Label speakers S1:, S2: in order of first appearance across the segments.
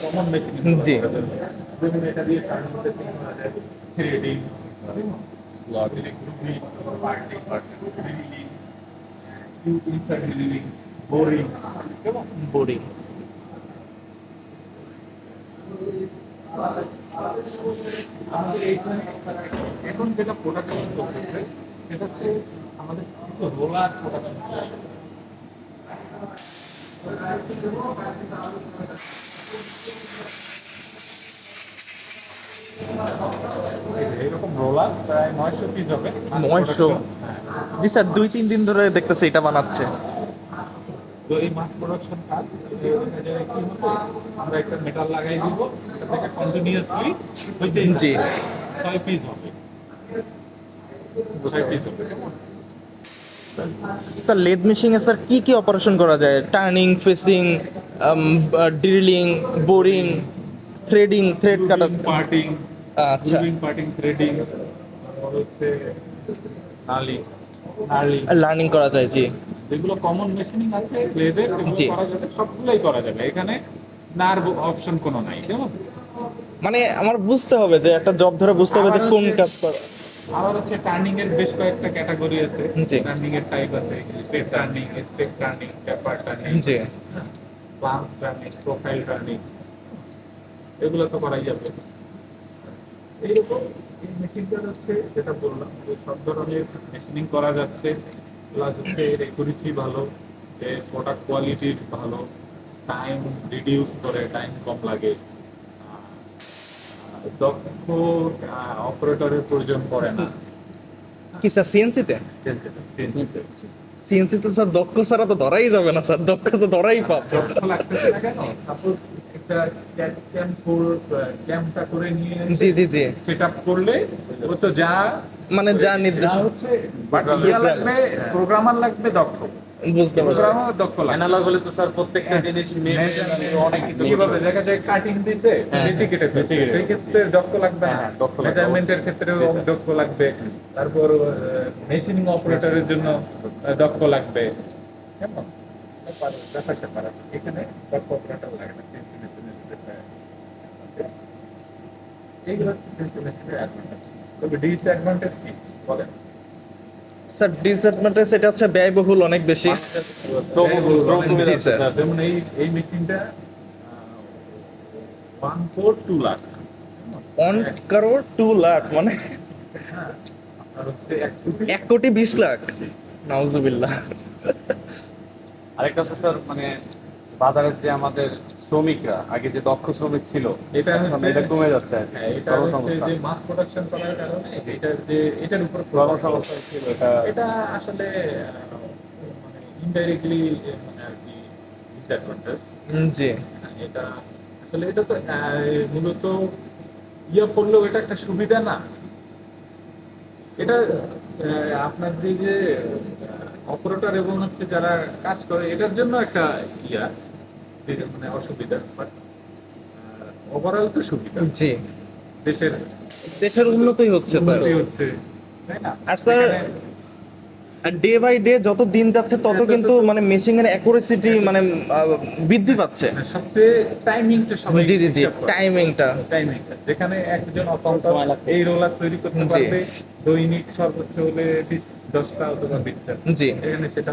S1: Common
S2: জি।
S1: Boring
S2: boring
S1: এখন যেটা production চলতেছে সেটা হচ্ছে আমাদের কিছু রোলার প্রোডাকশন চলতেছে এরকম রোলার প্রায় নয়শো পিস হবে mass
S2: 900
S1: production। হ্যাঁ।
S2: জি স্যার দুই তিন দিন ধরে দেখতেছি এটা বানাচ্ছে
S1: তো এই মাস প্রোডাকশন কাজ কি হবে আমরা একটা মেটাল লাগাই দিব এটা থেকে কন্টিনিউয়াসলি হইতে
S2: জি।
S1: ছয় পিস হবে ছয় পিস হবে
S2: স্যার? লেদ মেশিনে স্যার কি কি অপারেশন করা যায়? Turning facing drilling boring threading thread কাটা
S1: পার্টিং
S2: আচ্ছা।
S1: পার্টিং থ্রেডিং হচ্ছে নালি
S2: লার্নিং করা যায় জি।
S1: যেগুলো কমন মেশিনিং আছে লেদের। করা যাবে সবগুলোই করা যাবে। এখানে নার্ভ অপশন কোনো নাই কেমন?
S2: মানে আমার বুঝতে হবে যে একটা জব ধরে বুঝতে হবে যে কোন কাজ করা
S1: আবার হচ্ছে টার্নিং এর বেশ কয়েকটা ক্যাটাগরি আছে। টার্নিং এর টাইপ আছে step turning step turning taper turning
S2: জি।
S1: প্লান্স টার্নিং প্রোফাইল টার্নিং এগুলো তো করাই যাবে। এইরকম এই মেশিনটা হচ্ছে যেটা বললাম যে সব ধরনের মেশিনিং করা যাচ্ছে প্লাস হচ্ছে এর একুরেসি ভালো এর প্রোডাক্ট কোয়ালিটির ভালো টাইম রিডিউস করে টাইম কম লাগে। দক্ষ অপারেটরের প্রয়োজন পড়ে না।
S2: কি স্যার সিএনসিতে সিএনসিতে স্যার দক্ষ ছাড়া তো ধরাই যাবে না স্যার দক্ষ তো ধরাই পাপ
S1: নিয়ে
S2: জি জি জি।
S1: সেট আপ করলে ও তো যা
S2: মানে যা নির্দেশ
S1: হচ্ছে বাট ইয়া লাগবে প্রোগ্রামার লাগবে দক্ষ।
S2: বুঝতে পারছি।
S1: দক্ষ
S3: অ্যানালগ হলে তো স্যার প্রত্যেকটা জিনিস অনেক কিছু
S1: কীভাবে? দেখা যায় কাটিং দিছে
S3: হ্যাঁ,
S1: বেশি কেটে
S3: বেশি
S1: সেই ক্ষেত্রে দক্ষ লাগবে না।
S3: হ্যাঁ, দক্ষ
S1: মেজারমেন্টের
S3: অবশ্যই।
S1: ক্ষেত্রেও
S3: জি, স্যার।
S1: দক্ষ লাগবে। তারপর মেশিনিং অপারেটরের জন্য দক্ষ লাগবে। কেমন? ব্যাপারটা খারাপ এখানে দক্ষ অপারেটর লাগে না সিএনসি মেশিনের ক্ষেত্রে এইগুলো হচ্ছে মেশিনের তবে ডিসঅ্যাডভান্টেজ কি? বলেন।
S2: স্যার ডিসঅ্যাডভান্টেজ এটা হচ্ছে ব্যয়বহুল অনেক বেশি। জি, স্যার।
S1: যেমন এই এই মেশিনটা one four two lakh
S2: one crore two lakh মানে
S1: হ্যাঁ, এক কোটি।
S2: বিশ লাখ। নাউজুবিল্লাহ।
S3: আরেকটা স্যার মানে বাজারের যে আমাদের শ্রমিকরা আগে যে দক্ষ শ্রমিক ছিল
S1: এটা
S3: এটা কমে যাচ্ছে। আর
S1: হ্যাঁ, এটা। যে মাস প্রোডাকশন করার কারণে এটার যে এটার উপর
S3: কর্মসংস্থান ছিল এটা
S1: এটা আসলে মানে ইনডাইরেক্টলি মানে আর কি ডিসঅ্যাডভান্টেজ
S2: জি।
S1: এটা আসলে এটা তো আহ, মূলত ইয়ে করলেও এটা একটা সুবিধা না। এটা আহ, আপনার যে যে অপারেটর এবং হচ্ছে যারা কাজ করে এটার জন্য একটা ইয়া। মানে অসুবিধা বাট ওভারঅল তো সুবিধা।
S2: জি।
S1: দেশের
S2: দেশের উন্নতি হচ্ছে স্যার
S1: হচ্ছে তাই না?
S2: আর স্যার, ডে বাই ডে যত দিন যাচ্ছে তত কিন্তু মানে মেশিনের অ্যাকুরেসিটি মানে বৃদ্ধি পাচ্ছে।
S1: মানে সবচেয়ে টাইমিংটা সবাই
S2: জি জি জি টাইমিংটা
S1: টাইমিংটা যেখানে একজন
S3: সময়
S1: এই রোলার তৈরি করতে পারবে দৈনিক সর্বোচ্চ হলে বিশ দশটা অথবা বিশটা।
S2: জি।
S1: এখানে সেটা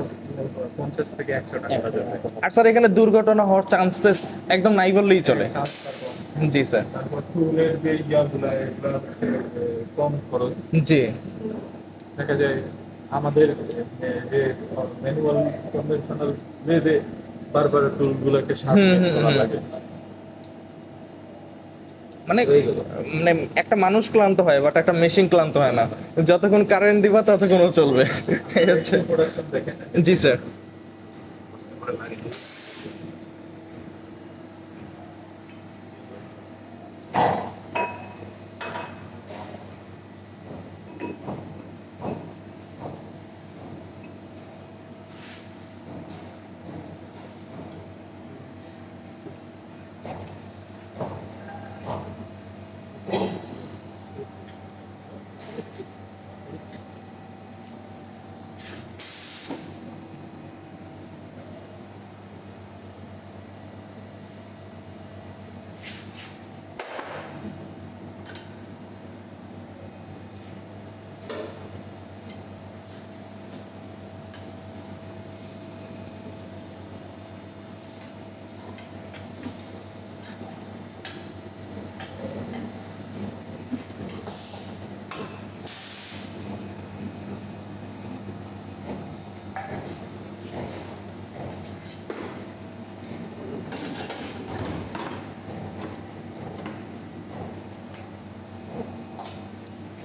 S1: পঞ্চাশ থেকে একশো টাকা
S2: আর স্যার এখানে দুর্ঘটনা হওয়ার চান্সেস একদম নাই বললেই চলে। জি স্যার।
S1: তারপর টুলের যে ইয়াগুলো এগুলো কম খরচ।
S2: জি।
S1: দেখা যায় আমাদের যে ম্যানুয়াল কনভেনশনাল ওয়েতে বারবার টুলগুলোকে সামনে লাগে।
S2: মানে মানে একটা মানুষ ক্লান্ত হয় বাট একটা মেশিন ক্লান্ত হয় না। যতক্ষণ কারেন্ট দিবা ততক্ষণ চলবে। এই হচ্ছে জি স্যার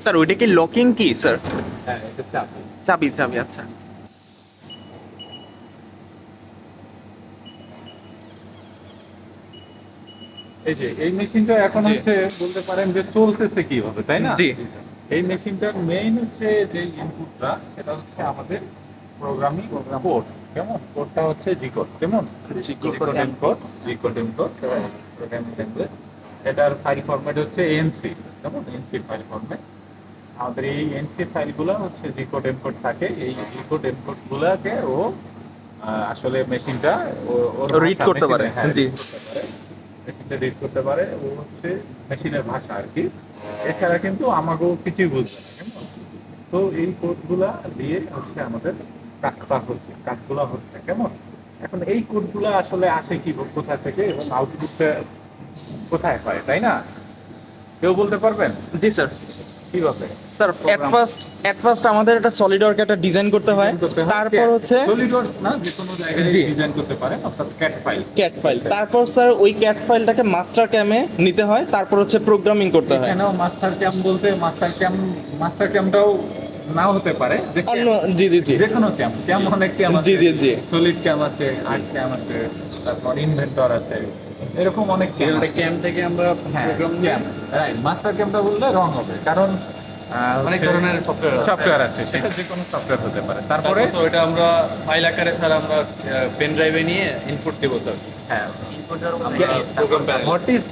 S2: স্যার ওইটা কি লকিং কি স্যার চাবি। চাবি আচ্ছা।
S1: এই যে এই মেশিনটা এখন হচ্ছে বলতে পারেন যে চলতেছে কীভাবে তাই না?
S2: জি।
S1: এই মেশিনটার মেইন হচ্ছে যে ইনপুটটা সেটা হচ্ছে আমাদের প্রোগ্রামিং কোড কেমন? কোডটা হচ্ছে জি কোড কেমন?
S2: জি
S1: G code encode G code encode programming language এটার ফাইল ফরম্যাট হচ্ছে এনসি কেমন? এনসি ফাইল ফরম্যাট আমাদের এই এনসি ফাইলগুলো হচ্ছে জি কোড এনকোড থাকে। এই জি কোড এনকোড গুলাকে ও আসলে মেশিনটা
S2: Read করতে পারে, জি।
S1: মেশিনটা রিড করতে পারে। ও হচ্ছে মেশিনের ভাষা আর কি। এছাড়া কিন্তু আমাকেও কিছুই বুঝবে না। কেমন তো এই কোডগুলা দিয়ে হচ্ছে আমাদের কাজটা হচ্ছে কাজগুলো হচ্ছে কেমন? এখন এই কোডগুলো আসলে আসে কি কোথা থেকে এবং আউটপুটটা কোথায় হয় তাই না? কেউ বলতে পারবেন?
S2: জি স্যার।
S1: কীভাবে
S2: sir at first at first আমাদের একটা সলিড ওয়ার্ক একটা ডিজাইন করতে হয়। তারপর হচ্ছে
S1: সলিডওয়ার্ক না যে কোনো জায়গায় ডিজাইন করতে পারেন অর্থাৎ ক্যাট ফাইল
S2: ক্যাট ফাইল তারপর স্যার ওই ক্যাট ফাইলটাকে মাস্টার ক্যামে নিতে হয়। তারপর হচ্ছে প্রোগ্রামিং করতে হয়।
S1: কেন মাস্টার ক্যাম্প বলতে মাস্টার ক্যাম্প মাস্টার ক্যাম্পটাও নাও হতে পারে
S2: অন্য জি জি জি।
S1: যে কোনো ক্যাম্প ক্যাম্প অনেক ক্যাম্প আছে।
S2: জি, জি, জি।
S1: সলিড ক্যাম্প আছে আর্ট ক্যাম্প আছে তারপর ইনভেন্টর আছে। এরকম অনেক ক্যাম্প
S3: ক্যাম্প থেকে আমরা প্রোগ্রাম
S1: ক্যাম্প রাইট মাস্টার ক্যাম্পটা বললে রং হবে। কারণ
S3: অনেক ধরনের আছে।
S1: সফটওয়্যার আছে সেটা যে কোনো সফটওয়্যার হতে পারে। তারপরে?
S4: তো এটা আমরা ফাইল আকারে স্যার আমরা পেন ড্রাইভে নিয়ে ইনপুট দেব স্যার
S1: হ্যাঁ what is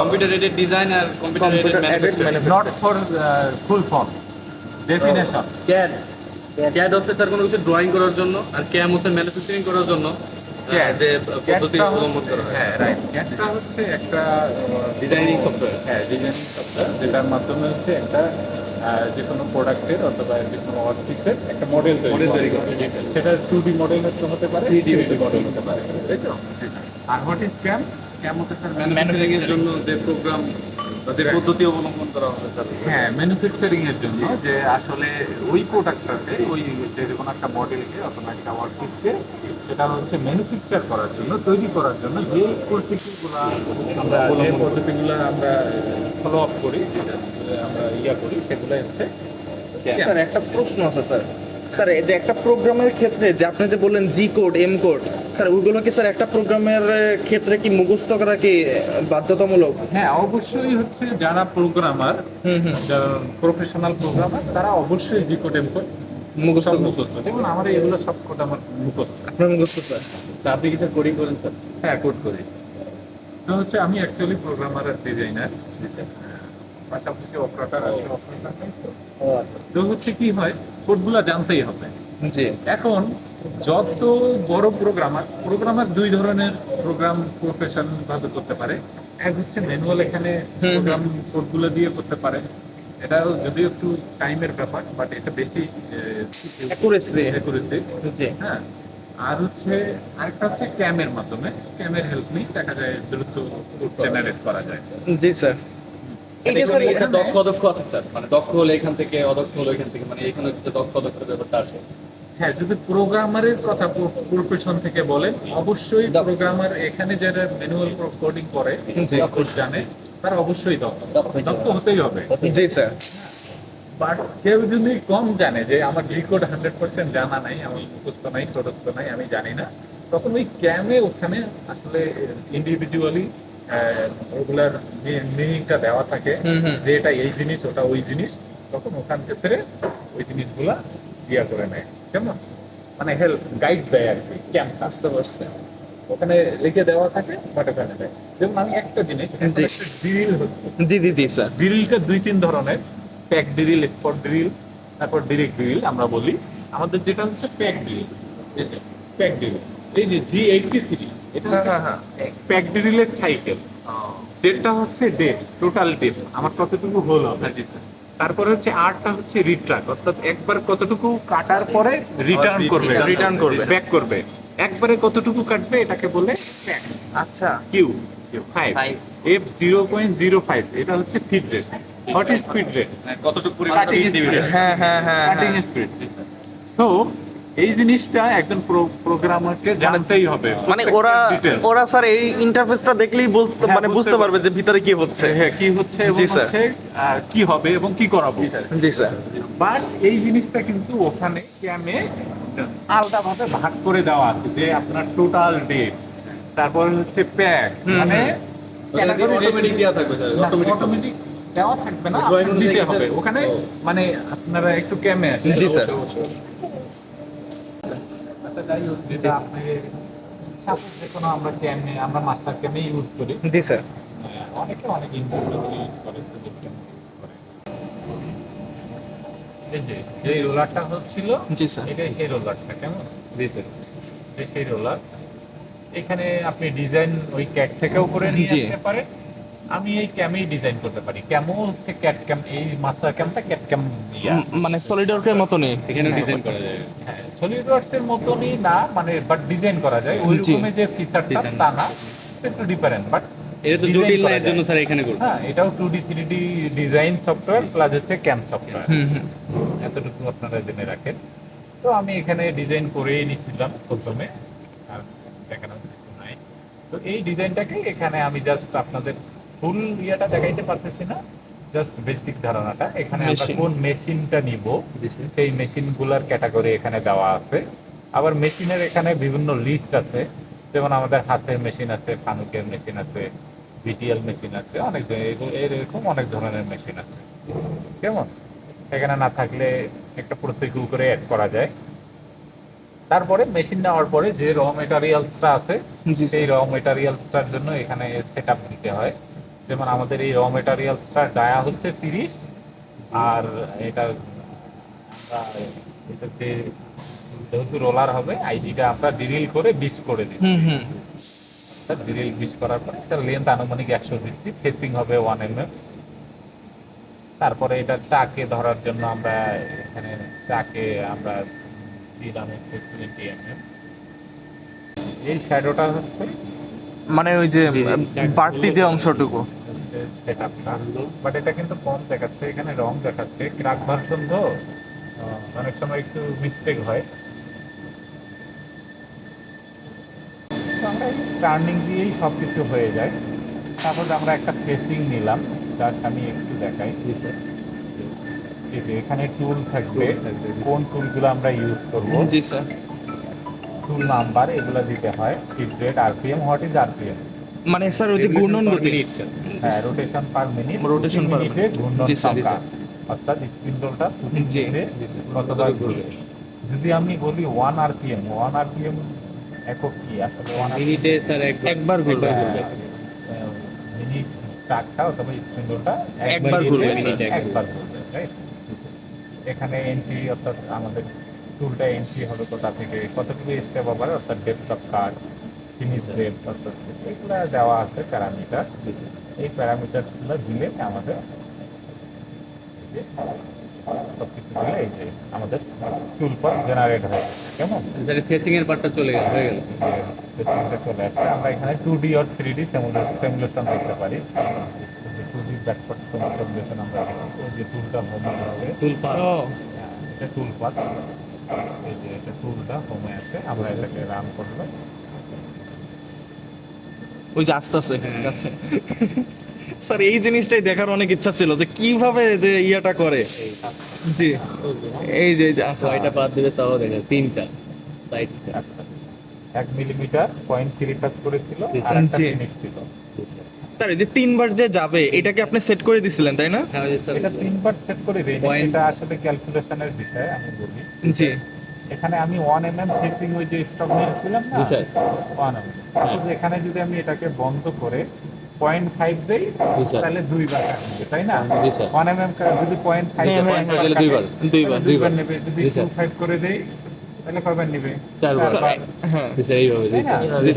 S4: computer aided design R computer aided manufacturing
S1: not for full form definition
S4: CAD CAD হচ্ছে স্যার কোনো কিছু ড্রয়িং করার জন্য আর ক্যাম হচ্ছে ম্যানুফ্যাকচারিং করার জন্য। পদ্ধতি অবলম্বন করা হয়।
S1: হ্যাঁ রাইট ক্যাটটা হচ্ছে একটা
S4: ডিজাইনিং সফটওয়্যার
S1: হ্যাঁ ডিজাইনিং সফটওয়্যার যেটার মাধ্যমে হচ্ছে একটা যে কোনো প্রোডাক্টের অথবা যে কোনো অফিসের একটা মডেল
S4: তৈরি করে।
S1: সেটা টু ডি মডেল হতে পারে
S4: 3D
S1: থ্রি মডেল হতে পারে। আর what is CAM
S4: CAM sir manufacturing এর জন্য যে প্রোগ্রাম যে পদ্ধতি অবলম্বন করা হবে স্যার
S1: হ্যাঁ ম্যানুফ্যাকচারিং এর জন্য যে আসলে ওই প্রোডাক্টটাতে ওই যে একটা মডেলকে অথবা একটা ওয়ার্কপিসকে সেটা হচ্ছে ম্যানুফ্যাকচার করার জন্য তৈরি করার জন্য যে পদ্ধতিগুলো আমরা যে পদ্ধতিগুলো আমরা ফলো আপ করি যেটা আমরা ইয়া করি সেগুলো হচ্ছে
S2: স্যার একটা প্রশ্ন আছে স্যার স্যার যে একটা প্রোগ্রামের ক্ষেত্রে যে আপনি যে বললেন G code M code sir ওইগুলো কি স্যার একটা প্রোগ্রামের ক্ষেত্রে কি মুখস্থ করা কি বাধ্যতামূলক?
S1: হ্যাঁ অবশ্যই হচ্ছে যারা প্রোগ্রামার
S2: হুম হুম।
S1: যারা প্রফেশনাল প্রোগ্রামার তারা অবশ্যই জি কোড এম কোড
S2: মুখস্থ
S1: মুখস্থ। যেমন আমার এগুলো সব কোড আমার মুখস্থ।
S2: আপনার মুখস্থ স্যার?
S4: তা আপনি কি স্যার কোডিং করেন স্যার?
S1: হ্যাঁ কোড করি। তো হচ্ছে আমি অ্যাকচুয়ালি প্রোগ্রামার আর ডিজাইনার পাশাপাশি অপারেটর আছে অপারেটর তো। হচ্ছে কি হয় কোডগুলো জানতেই হবে।
S2: জি।
S1: এখন যত বড় প্রোগ্রামার প্রোগ্রামার দুই ধরনের প্রোগ্রাম প্রফেশন ভাবে করতে পারে। এক হচ্ছে ম্যানুয়াল এখানে প্রোগ্রাম কোডগুলো দিয়ে করতে পারে। এটা যদিও একটু টাইমের ব্যাপার বাট এটা বেশি হ্যাঁ। আর হচ্ছে আরেকটা হচ্ছে ক্যামের মাধ্যমে। ক্যামের হেল্প নিয়ে দেখা যায় দ্রুত জেনারেট করা যায়।
S2: জি স্যার এটা স্যার
S4: এখানে দক্ষ অদক্ষ আছে স্যার। মানে দক্ষ হলে এখান থেকে অদক্ষ হলে এখান থেকে মানে এখানে হচ্ছে দক্ষ অদক্ষের ব্যাপারটা আসে।
S1: হ্যাঁ যদি প্রোগ্রামারের কথা প্রফেশন থেকে বলেন অবশ্যই প্রোগ্রামার এখানে যারা ম্যানুয়াল কোডিং করে। কোড জানে তারা অবশ্যই দক্ষ।
S4: দক্ষ।
S1: হতেই হবে।
S2: জি স্যার।
S1: বাট কেউ যদি কম জানে যে আমার জি কোড হান্ড্রেড পার্সেন্ট জানা নাই আমি মুখস্থ নাই সদস্য নাই আমি জানি না তখন ওই ক্যামে ওখানে আসলে ইন্ডিভিজুয়ালি ওগুলার মিনিংটা দেওয়া থাকে। যে এটা এই জিনিস ওটা ওই জিনিস তখন ওখান ক্ষেত্রে ওই জিনিসগুলা ইয়া করে নেয় কেমন? মানে হেল্প গাইড দেয় আর কি ক্যাম্প
S2: বুঝতে পারছি।
S1: ওখানে লিখে দেওয়া থাকে বাট ওখানে দেয়। যেমন আমি একটা জিনিস। ড্রিল হচ্ছে
S2: জি জি জি স্যার
S1: ড্রিলটা দুই তিন ধরনের প্যাক ড্রিল স্পট ড্রিল তারপর ডিরেক্ট ড্রিল আমরা বলি। আমাদের যেটা হচ্ছে প্যাক ড্রিল প্যাক ড্রিল এই যে জি এইটটি থ্রি এটা
S2: হ্যাঁ, হ্যাঁ, হ্যাঁ।
S1: প্যাক ড্রিলের সাইকেল যেটা হচ্ছে ডেপ টোটাল ডেপ আমার কতটুকু হল হবে তারপরে হচ্ছে আরটা হচ্ছে রিট্রাক অর্থাৎ একবার কতটুকু কাটার পরে রিটার্ন করবে রিটার্ন
S4: করবে,
S1: ব্যাক করবে। একবারে কতটুকু কাটবে এটাকে বলে
S2: আচ্ছা।
S1: Q five F zero point zero five এটা হচ্ছে feed rate what is feed rate
S4: কতটুকু পরিমাণ
S1: Cutting
S2: হ্যাঁ হ্যাঁ হ্যাঁ
S1: কাটিং
S2: হ্যাঁ।
S1: স্পিড সো এই জিনিসটা একজন প্রোগ্রামারকে জানতেই হবে।
S2: মানে ওরা ওরা স্যার এই ইন্টারফেসটা দেখলেই বুঝতে
S1: হ্যাঁ,
S2: মানে
S1: বুঝতে
S2: পারবে যে ভিতরে কি হচ্ছে।
S1: হ্যাঁ কি হচ্ছে এবং হচ্ছে কি হবে এবং কি করাবো।
S2: জি স্যার।
S1: বাট এই জিনিসটা কিন্তু ওখানে ক্যামে আলাদাভাবে ভাগ করে দেওয়া আছে যে আপনার টোটাল ডেট তারপর হচ্ছে প্যাক মানে
S4: অটোমেটিক দেওয়া থাকবে অটোমেটিক
S1: অটোমেটিক দেওয়া থাকবে না দিতে হবে। ওখানে মানে আপনারা একটু ক্যামে আসেন।
S2: জি, স্যার।
S1: আচ্ছা যাই হোক যেটা আপনি সাপোজ কোনো আমরা ক্যামে আমরা মাস্টার ক্যামে ইউজ করি।
S2: জি স্যার।
S1: অনেকে অনেক ইনপুট ইউজ করে সুযোগ ইউজ করে। এই যে যে রোলারটা হচ্ছিল
S2: জি স্যার।
S1: এটাই সেই রোলারটা কেমন?
S4: জি স্যার।
S1: সেই রোলার এখানে আপনি ডিজাইন ওই ক্যাট থেকেও করে নিয়ে আসতে পারেন। আমি এই ক্যামেই ডিজাইন করতে পারি। ক্যামও হচ্ছে ক্যাট ক্যাম এই মাস্টার ক্যামটা ক্যাট ক্যাম
S2: মানে সলিডওয়ার্কের মতনই।
S4: এখানে ডিজাইন করা যায়।
S1: হ্যাঁ সলিড ওয়ার্কস এর মতনই না মানে বাট ডিজাইন করা যায়। ওই রকমের যে ফিচারটা তা না একটু ডিফারেন্ট বাট
S4: এটা তো জটিল না এর জন্য স্যার এখানে করছে।
S1: হ্যাঁ এটাও two D three D design software plus হচ্ছে ক্যাম সফটওয়্যার
S2: হুম হুম।
S1: এতটুকু আপনারা জেনে রাখেন। তো আমি এখানে ডিজাইন করেই নিছিলাম প্রথমে আর দেখানোর কিছু নাই। তো এই ডিজাইনটাকে এখানে আমি জাস্ট আপনাদের ফুল ইয়েটা দেখাইতে পারতেছি না জাস্ট বেসিক ধারণাটা। এখানে আমরা কোন মেশিনটা নিব সেই মেশিনগুলোর ক্যাটাগরি এখানে দেওয়া আছে। আবার মেশিনের এখানে বিভিন্ন লিস্ট আছে যেমন আমাদের হাসের মেশিন আছে ফানুকের মেশিন আছে বিটিএল মেশিন আছে অনেক এরকম- অনেক ধরনের মেশিন আছে। কেমন? এখানে না থাকলে একটা প্রসিকিউ করে অ্যাড করা যায়। তারপরে মেশিন নেওয়ার পরে যে র মেটারিয়ালসটা আছে সেই র মেটারিয়ালসটার জন্য এখানে সেট আপ দিতে হয়। যেমন আমাদের এই র মেটারিয়ালসটা ডায়া হচ্ছে তিরিশ আর এটা এটা যে যেহেতু রোলার হবে আইডিটা আমরা ড্রিল করে বিশ করে দিই
S2: হুম হুম।
S1: ড্রিল বিশ করার পরে এটা লেন্থ আনুমানিক একশো দিচ্ছি ফেসিং হবে ওয়ান এম এম তারপরে এটা চাকে ধরার জন্য আমরা এখানে চাকে আমরা দিলাম হচ্ছে টোয়েন্টি এম এম এই শ্যাডোটা হচ্ছে
S2: মানে ওই যে বাড়তি যে অংশটুকু।
S1: সেট আপটা বাট এটা কিন্তু কম দেখাচ্ছে এখানে রং দেখাচ্ছে ক্রাক ভার্সন তো অনেক সময় একটু মিস্টেক হয়। আমরা টার্নিং দিয়েই সব কিছু হয়ে যায়। তারপর আমরা একটা ফেসিং নিলাম। জাস্ট আমি একটু দেখাই। এই যে এখানে টুল থাকবে। কোন টুলগুলো আমরা ইউজ করব?
S2: জি স্যার
S1: টুল নাম্বার এগুলো দিতে হয়। Feed rate RPM what is RPM
S2: মানে স্যার ওই যে ঘূর্ণন গতি
S1: হ্যাঁ rotation per minute
S2: Rotation per
S1: মিনিটে ঘূর্ণন
S2: জি স্যার,
S1: অর্থাৎ স্পিন্ডলটা
S2: জি।
S1: কতবার ঘুরবে? যদি আমি বলি ওয়ান আরপিএম ওয়ান আরপিএম একক কি? আসলে ওয়ান
S4: মিনিটে স্যার
S2: একবার ঘুরবে।
S1: মিনিট চারটা অথবা স্পিন্ডলটা
S2: একবার ঘুরবে,
S4: স্যার।
S1: একবার ঘুরবে right? এখানে এন্ট্রি অর্থাৎ আমাদের টুলটা এন্ট্রি হবে কোথা থেকে কতটুকু স্টেপ ওভার অর্থাৎ ডেপথ অফ কাট ডেপথ অর্থাৎ এগুলো দেওয়া আছে প্যারামিটার
S4: স্যার
S1: এই প্যারামিটারগুলো দিলে আমাদের সবকিছু দিলে এই যে আমাদের পর জেনারেট হয়ে। কেমন?
S4: ফেসিং এর পার্টটা চলে গেল হয়ে গেল।
S1: সিস্টেমটা চলে আসছে। আমরা এখানে টু ডি আর থ্রি ডি সিমুলেশন দেখতে পারি। টু ডি ব্যাকওয়ার্ড সিমুলেশন আমরা যে টুলটা হোমে আছে।
S4: টুল পার
S1: এটা টুল এই যে এটা টুলটা হোমে আছে। আমরা এটাকে রান করলে
S2: ওই যে আস্তে আস্তে।
S4: হ্যাঁ।
S2: আচ্ছা। স্যার এই জিনিসটাই দেখার অনেক ইচ্ছা ছিল যে কীভাবে যে ইয়াটা করে। জি। এই যে
S4: কয়টা পাত দিবে তাও দেখেন তিনটা। সাইড
S1: এক মিলিমিটার পয়েন্ট থ্রি কাজ করেছিল
S4: জি,
S1: আর
S4: স্যার।
S1: একটা
S2: জি।
S1: ছিল।
S2: স্যার। এই যে তিনবার যে যাবে এটাকে আপনি সেট করে দিছিলেন তাই না?
S4: হ্যাঁ
S1: এটা তিনবার সেট করে দিই এটা আসলে ক্যালকুলেশনের বিষয় আমি বলি।
S2: জি।
S1: এখানে আমি ওয়ান এম এম ফেসিং ওই যে স্টক নিয়েছিলাম না? ওয়ান এম সাপোজ এখানে যদি আমি এটাকে বন্ধ করে পয়েন্ট ফাইভ দেই তাহলে দুইবার কাটবে তাই না? ওয়ান এম এম যদি পয়েন্ট ফাইভ
S2: হ্যাঁ, হ্যাঁ,
S4: দুইবার
S2: দুইবার
S1: দুইবার নেবে। যদি টু ফাইভ করে দেই তাহলে কয়বার নেবে?
S4: চারবার।
S2: হ্যাঁ।
S4: এইভাবে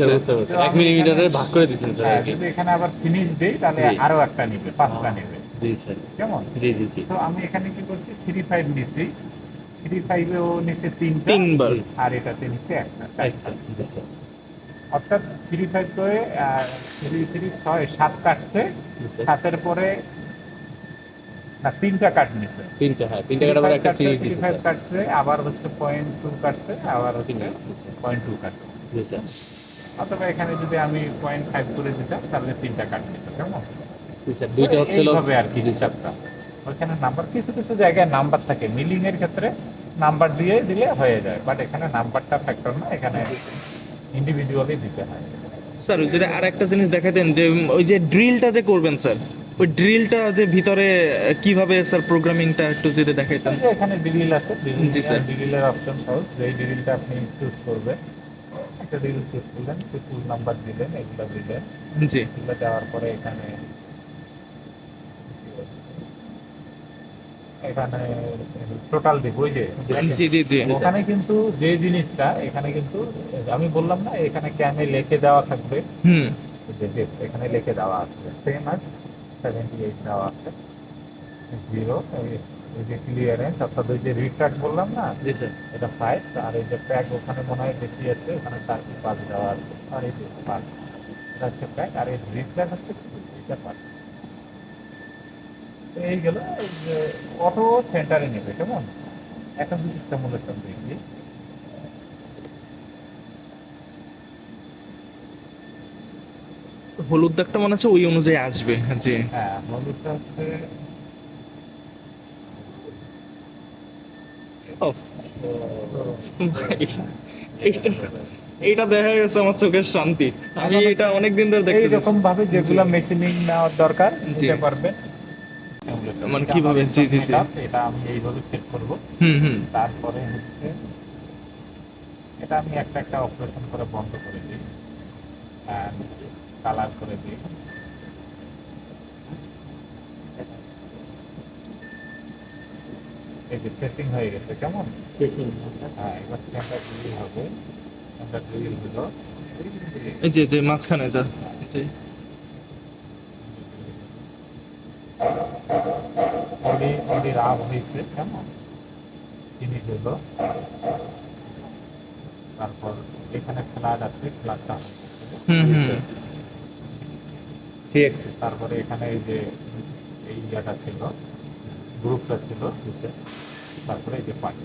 S4: এক মিলিমিটারে ভাগ করে দিচ্ছেন স্যার।
S1: হ্যাঁ, যদি এখানে আবার ফিনিশ দেই তাহলে আরও একটা নিবে পাঁচটা নেবে।
S4: জি স্যার।
S1: কেমন?
S4: জি জি জি।
S1: তো আমি এখানে কি করছি? থ্রি ফাইভ নিছি। থ্রি ফাইভে ও নিচে তিনটা
S2: তিনবার।
S1: আর এটাতে নিচে একটা
S4: একটা
S1: অর্থাৎ থ্রি ফাইভ করে থ্রি থ্রি ছয় সাত কাটছে। সাতের পরে না তিনটা কাট নিছে।
S4: তিনটা হ্যাঁ তিনটা কাটার পরে একটা দিচ্ছে স্যার
S1: কাটছে আবার হচ্ছে পয়েন্ট টু কাটছে আবার হচ্ছে পয়েন্ট টু কাটছে।
S4: জি স্যার
S1: অথবা এখানে যদি আমি পয়েন্ট ফাইভ করে দিতাম তাহলে তিনটা কাট নিত কেমন?
S4: দুইটা
S1: এইভাবে আর কি হিসাবটা। ওইখানে নাম্বার কিছু কিছু জায়গায় নাম্বার থাকে। মিলিং এর ক্ষেত্রে নাম্বার দিয়ে দিলে হয়ে যায়। বাট এখানে নাম্বারটা ফ্যাক্টর না এখানে ইন্ডিভিজুয়ালি দিতে হয়।
S2: স্যার যদি আর একটা জিনিস দেখাতেন যে ওই যে ড্রিলটা যে করবেন স্যার ওই ড্রিলটা যে ভিতরে কীভাবে স্যার প্রোগ্রামিংটা একটু যদি দেখাইতেন?
S1: এখানে ড্রিল আছে
S2: জি, স্যার।
S1: ড্রিলের অপশন সহজ। যেই ড্রিলটা আপনি চুজ করবেন একটা ড্রিল চুজ করলেন টুল নাম্বার দিলেন এগুলো দিলেন।
S2: জি।
S1: এগুলো দেওয়ার পরে এখানে এখানে টোটাল দিব ওই যে
S2: জি জি জি
S1: ওখানে কিন্তু যে জিনিসটা এখানে কিন্তু আমি বললাম না এখানে ক্যামে লিখে দেওয়া থাকবে।
S2: হুম।
S1: এখানে লিখে দেওয়া আছে। সেম আজ সেভেন্টি এইট দেওয়া আছে। জিরো এই যে ক্লিয়ারেন্স অর্থাৎ ওই যে রিট্রাক্ট বললাম না এটা ফাইভ আর এই যে প্যাক ওখানে মনে হয় বেশি আছে ওখানে চার কি পাঁচ দেওয়া আছে। আর এই যে পাঁচ এটা হচ্ছে প্যাক আর এই রিট্রাক্ট হচ্ছে এটা পাঁচ। তো এই গেল যে অটো সেন্টারে নেবে কেমন? এখন দেখি।
S2: হলুদ দাগটা মনে আছে ওই অনুযায়ী আসবে জি
S1: হ্যাঁ হলুদটা হচ্ছে
S2: দেখা গেছে আমার চোখের শান্তি। আমি এটা অনেকদিন ধরে দেখতে
S1: এইরকম ভাবে যেগুলো মেশিনিং নেওয়ার দরকার
S2: জি।
S1: দিতে পারবেন।
S2: মানে কীভাবে? জি, জি, জি।
S1: এটা আমি এইভাবে সেট করব।
S2: হুম হুম।
S1: তারপরে হচ্ছে এটা আমি একটা একটা অপারেশন করে বন্ধ করে দিই। কালার করে দিই। এই যে ফেসিং হয়ে গেছে কেমন? ফেসিং হ্যাঁ এবার সেন্টার ড্রিল হবে। সেন্টার ড্রিল হলো
S2: এই যে যে মাঝখানে যা জি
S1: অলরেডি অলরেডি রাব হয়েছে কেমন জিনিস হলো তারপর এখানে ফ্ল্যাট আছে ফ্ল্যাটটা
S2: হুম হুম
S1: সিএক্স তারপরে এখানে এই যে এই ইয়াটা ছিল গ্রুপটা ছিল তারপরে এই যে পার্টি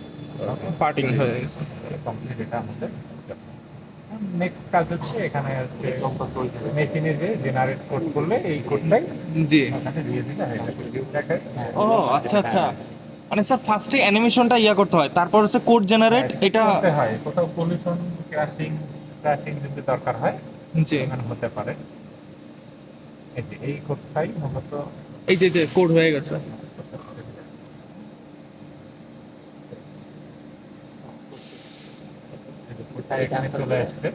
S2: পার্টিং হয়ে গেছে
S1: কমপ্লিট এটা আমাদের নেক্সট কাজ হচ্ছে এখানে হচ্ছে মেশিনে যে জেনারেট কোড করলে এই কোডটাই
S2: জি।
S1: দিয়ে হয়ে
S2: ও আচ্ছা আচ্ছা। মানে স্যার ফার্স্টে অ্যানিমেশনটা ইয়া করতে হয় তারপর হচ্ছে কোড জেনারেট এটা
S1: করতে হয়। কোথাও পলিউশন ক্র্যাশিং ক্র্যাশিং যদি দরকার হয়
S2: জি।
S1: এখানে হতে পারে। এই যে এই কোডটাই মূলত
S2: এই যে যে কোড হয়ে গেছে
S1: এই যে কোডটা এখানে চলে আসছে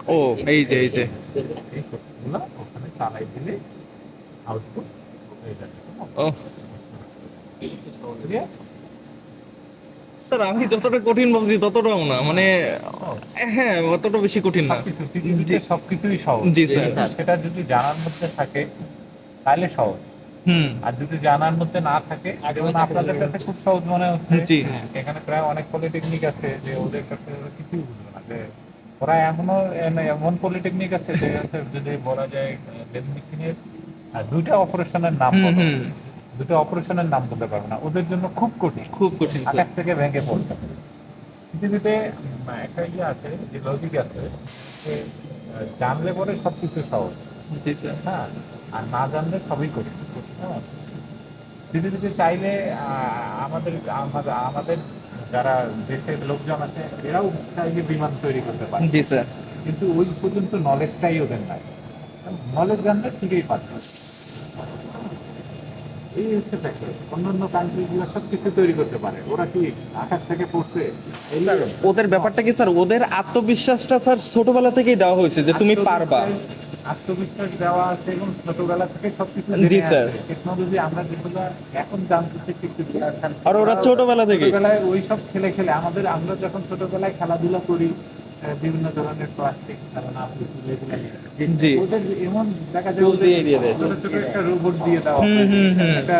S2: ও এই যে এই যে।
S1: ওখানে চালাই দিলে আউটপুট
S2: ও স্যার আমি যতটা কঠিন ভাবছি ততটাও না মানে হ্যাঁ অতটা বেশি কঠিন না।
S1: সবকিছুই সহজ।
S2: জি, স্যার।
S1: সেটা যদি জানার মধ্যে থাকে তাহলে সহজ।
S2: হুম।
S1: আর যদি জানার মধ্যে না থাকে যেমন আপনাদের কাছে খুব সহজ মনে হচ্ছে।
S2: জি।
S1: এখানে প্রায় অনেক পলিটেকনিক আছে যে ওদের কাছে কিছুই বুঝবে না যে ওরা এমনও এম- এমন পলিটেকনিক আছে যে হচ্ছে যদি বলা যায় লেদ মেশিনের দুইটা অপারেশনের নাম দুটো অপারেশনের নাম বলতে পারবে না। ওদের জন্য খুব কঠিন।
S2: খুব কঠিন
S1: আকাশ থেকে ভেঙে পড়তে। পৃথিবীতে একটা ইয়ে আছে যে লজিক আছে যে জানলে পরে সবকিছু সহজ।
S2: জি
S1: হ্যাঁ আর না জানলে সবই কঠিন। হ্যাঁ। পৃথিবীতে চাইলে আমাদের আমাদের যারা দেশের লোকজন আছে এরাও চাইলে বিমান তৈরি করতে পারে।
S2: জি স্যার।
S1: কিন্তু ওই পর্যন্ত নলেজটাই ওদের নাই। নলেজ জানলে ঠিকই পারবে। এই হচ্ছে ফ্যাক্টর অন্যান্য কান্ট্রিগুলো সব কিছু তৈরি করতে পারে। ওরা কি আকাশ থেকে পড়ছে?
S2: ওদের ব্যাপারটা কি স্যার? ওদের আত্মবিশ্বাসটা স্যার ছোটবেলা থেকেই দেওয়া হয়েছে যে তুমি পারবা।
S1: আত্মবিশ্বাস- দেওয়া আছে এবং ছোটবেলা থেকে সবকিছু
S2: জি, স্যার।
S1: টেকনোলজি আমরা যেগুলো এখন জানতেছি শিখতেছি
S2: আর ওরা ছোটবেলা থেকে
S1: ছোটবেলায় ওই সব খেলে খেলে আমাদের আমরা যখন ছোটবেলায় খেলাধুলা করি বিভিন্ন ধরনের প্লাস্টিক।
S2: জি
S1: ওদের এমন দেখা যায়। ছোট ছোট একটা রোবট দিয়ে দেওয়া হয়। একটা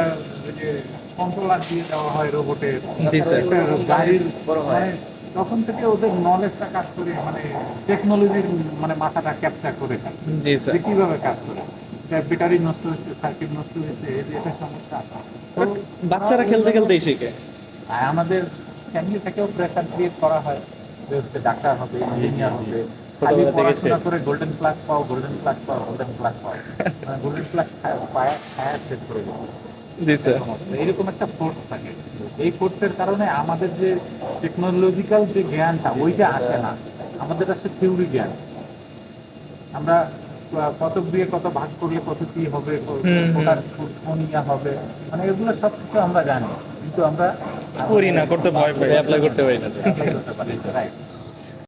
S1: কন্ট্রোলার দিয়ে দেওয়া হয় রোবটের
S2: জি, স্যার।
S1: একটা গাড়ির মানে তখন থেকে ওদের নলেজটা কাজ করে মানে টেকনোলজির মানে মাথাটা ক্যাপচার করে থাকে।
S2: জি স্যার।
S1: কীভাবে কাজ করে। ব্যাটারি নষ্ট হচ্ছে সার্কিট নষ্ট হচ্ছে এটা সমস্যা
S2: বাচ্চারা খেলতে খেলতেই শিখে।
S1: আর আমাদের ফ্যামিলি থেকেও প্রেশার ক্রিয়েট করা হয় যে হচ্ছে ডাক্তার হবে ইঞ্জিনিয়ার হবে। খালি পড়াশোনা করে গোল্ডেন প্লাস পাও গোল্ডেন প্লাস পাও গোল্ডেন প্লাস পাও। গোল্ডেন প্লাস পায় খায় শেষ করে
S2: জি স্যার।
S1: এইরকম একটা ফোর্স থাকে। এই ফোর্সের কারণে আমাদের যে টেকনোলজিক্যাল যে জ্ঞানটা ওইটা আসে না। আমাদের আসে থিওরি জ্ঞান। আমরা কত দিয়ে কত ভাগ করলে কত কি হবে ক-
S2: হুম, হুম।
S1: কোটার কোন ইয়া হবে মানে এগুলো সব কিছু আমরা জানি। কিন্তু আমরা
S2: করি না করতে ভয় পাই।
S4: অ্যাপ্লাই করতে পারি না।
S1: রাইট